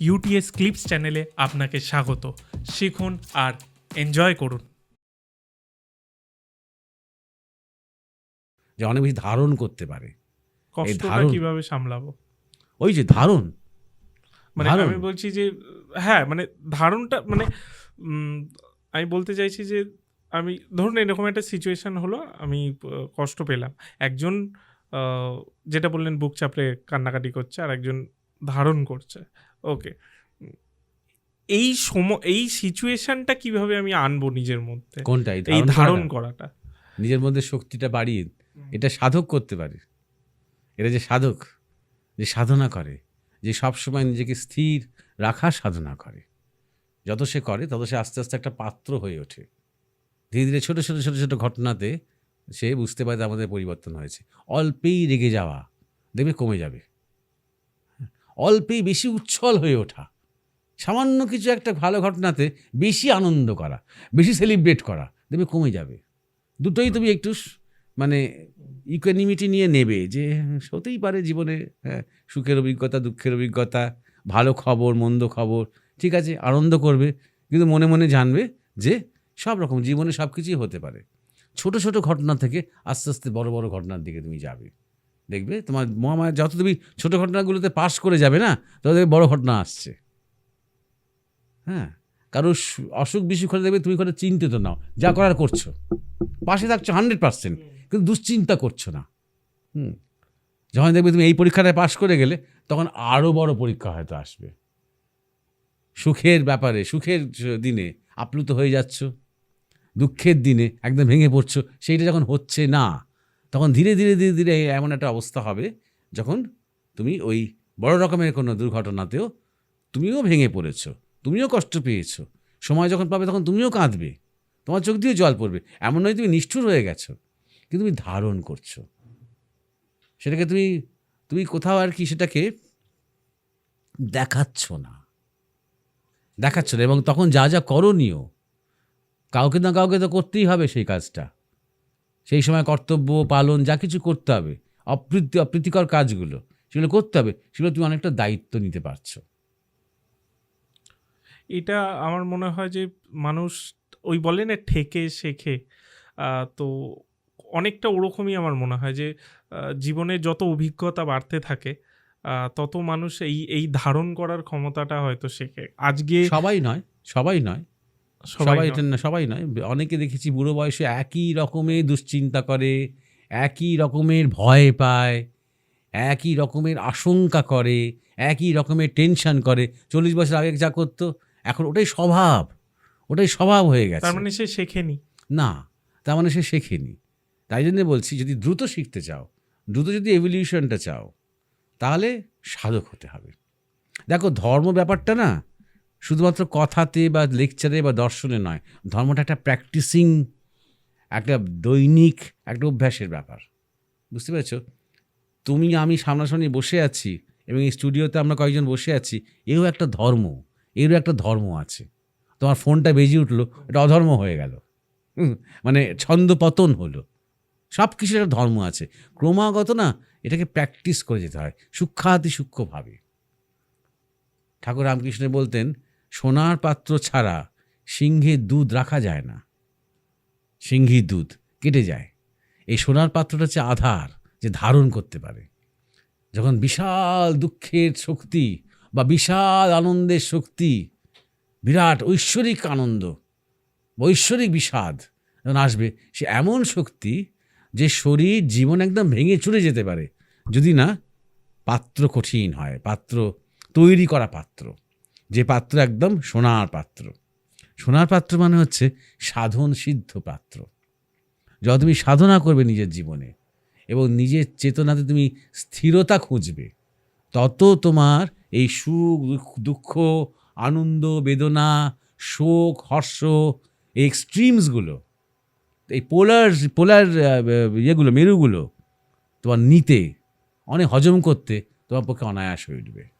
UTS clips চ্যানেলে আপনাকে স্বাগত। শিখুন আর এনজয় করুন। যে অনেক বেশি ধারণ করতে পারে। কষ্টটা। কীভাবে সামলাবো? ওই যে ধারণ। মানে আমি বলছি যে হ্যাঁ মানে ধারণটা মানে আমি বলতে চাইছি যে আমি ধরুন এরকম একটা সিচুয়েশন হলো আমি কষ্ট পেলাম। একজন যেটা বললেন বুক চাপড়ে কান্নাকাটি করছে আর একজন ধারণ করছে। ওকে এই সময় এই সিচুয়েশনটা কীভাবে আমি আনব নিজের মধ্যে? কোনটা? এই ধারণ করাটা? নিজের মধ্যে শক্তিটা বাড়িয়ে এটা সাধক করতে পারে। এটা যে সাধক যে সাধনা করে যে সবসময় নিজেকে স্থির রাখা সাধনা করে। যত সে করে তত সে আস্তে আস্তে একটা পাত্র হয়ে ওঠে। ধীরে ধীরে ছোট ছোট ছোট ছোট ঘটনাতে সে বুঝতে পারে আমাদের পরিবর্তন হয়েছে। অল্পেই রেগে যাওয়া দেখবে কমে যাবে। অল্পেই বেশি উচ্ছল হয়ে ওঠা। সামান্য কিছু একটা ভালো ঘটনাতে বেশি আনন্দ করা, বেশি সেলিব্রেট করা দেখবে কমে যাবে। দুটোই তুমি একটু মানে ইকোনমিটি নিয়ে নেবে যে হতেই পারে জীবনে হ্যাঁ সুখের অভিজ্ঞতা, দুঃখের অভিজ্ঞতা, ভালো খবর, মন্দ খবর, ঠিক আছে, আনন্দ করবে, কিন্তু মনে মনে জানবে যে সব রকম, জীবনে সব কিছুই হতে পারে। ছোট ছোট ঘটনা থেকে আস্তে আস্তে বড় বড় ঘটনার দিকে তুমি যাবে। দেখবে তোমার মহামায়া যত তুমি ছোটো ঘটনাগুলোতে পাস করে যাবে না, তত বড় ঘটনা আসছে। হ্যাঁ? কারও অসুখ বিসুখ হলে দেখবে তুমি কোনো চিন্তিত নাও, যা করার করছ। পাশে থাকছো হান্ড্রেড পার্সেন্ট কিন্তু দুশ্চিন্তা করছ না। হুম? যখন দেখবে তুমি এই পরীক্ষাটায় পাশ করে গেলে, তখন আরও বড় পরীক্ষা হয়তো আসবে। সুখের ব্যাপারে, সুখের দিনে আপ্লুত হয়ে যাচ্ছ, দুঃখের দিনে একদম ভেঙে পড়ছো, সেইটা যখন হচ্ছে না তখন ধীরে ধীরে ধীরে ধীরে এমন একটা অবস্থা হবে যখন তুমি ওই বড় রকমের কোনো দুর্ঘটনাতেও তুমিও ভেঙে পড়েছো, তুমিও কষ্ট পেয়েছ। সময় যখন পাবে তখন তুমিও কাঁদবে, তোমার চোখ দিয়ে জল পড়বে। এমন নয় তুমি নিষ্ঠুর হয়ে গেছো, কিন্তু তুমি ধারণ করছ। সেটাকে তুমি তুমি কোথাও আর কি সেটাকে দেখাচ্ছ না দেখাচ্ছ না এবং তখন যা যা করণীয়, কাউকে না কাউকে তো করতেই হবে সেই কাজটা। সেই সময় কর্তব্য পালন যা কিছু করতে হবে অপ্রীতি অপ্রীতিকর কাজগুলো সেগুলো করতে হবে সেগুলো তুমি অনেকটা দায়িত্ব নিতে পারছ। এটা আমার মনে হয় যে মানুষ ওই বলে না ঠেকে শেখে। তো অনেকটা ওরকমই আমার মনে হয় যে জীবনে যত অভিজ্ঞতা বাড়তে থাকে তত মানুষ এই এই ধারণ করার ক্ষমতাটা হয়তো শেখে। আজকে সবাই নয় সবাই নয়। সবাই সবাই নয়। এটা না সবাই নয়। অনেকে দেখেছি বুড়ো বয়সে একই রকমের দুশ্চিন্তা করে একই রকমের ভয় পায় একই রকমের আশঙ্কা করে একই রকমের টেনশন করে। চল্লিশ বছর আগে যা করতো এখন ওটাই স্বভাব। ওটাই স্বভাব হয়ে গেছে। তার মানে সে শেখেনি। না তার মানে সে শেখেনি। তাই জন্য বলছি যদি দ্রুত শিখতে চাও দ্রুত যদি এভলিউশনটা চাও তাহলে সাধক হতে হবে। দেখো ধর্ম ব্যাপারটা না শুধুমাত্র কথাতে বা লেকচারে বা দর্শনে নয়, ধর্মটা একটা প্র্যাকটিসিং একটা দৈনিক, একটা অভ্যাসের ব্যাপার। বুঝতে পেরেছ? তুমি, আমি সামনাসামনি বসে আছি এবং এই স্টুডিওতে আমরা কয়েকজন বসে আছি এও একটা ধর্ম, এরও একটা ধর্ম আছে। তোমার ফোনটা বেজে উঠল, এটা অধর্ম হয়ে গেল। মানে ছন্দপতন হলো। সব কিছুর একটা ধর্ম আছে। ক্রমাগত না, এটাকে প্র্যাকটিস করে যেতে হয়, সূক্ষাতি সূক্ষ্মভাবে। ঠাকুর রামকৃষ্ণ বলতেন সোনার পাত্র ছাড়া সিংহের দুধ রাখা যায় না। সিংহীর দুধ কেটে যায়। এই সোনার পাত্রটা হচ্ছে আধার, যে ধারণ করতে পারে। যখন বিশাল দুঃখের শক্তি বা বিশাল আনন্দের শক্তি, বিরাট ঐশ্বরিক আনন্দ ঐশ্বরিক বিষাদ যখন আসবে, সে এমন শক্তি যে শরীর, জীবন একদম ভেঙে চুরে যেতে পারে। যদি না, পাত্র কঠিন হয়, পাত্র তৈরি করা পাত্র। যে পাত্র একদম সোনার পাত্র। সোনার পাত্র মানে হচ্ছে সাধন সিদ্ধ পাত্র। যত তুমি সাধনা করবে নিজের জীবনে এবং নিজের চেতনাতে তুমি স্থিরতা খুঁজবে, তত তোমার এই সুখ, দুঃখ- আনন্দ, বেদনা, শোক, হর্ষ, এই এক্সট্রিমসগুলো এই পোলার পোলার ইয়েগুলো, মেরুগুলো তোমার নিতে, অনেক হজম করতে তোমার পক্ষে অনায়াস হয়ে উঠবে।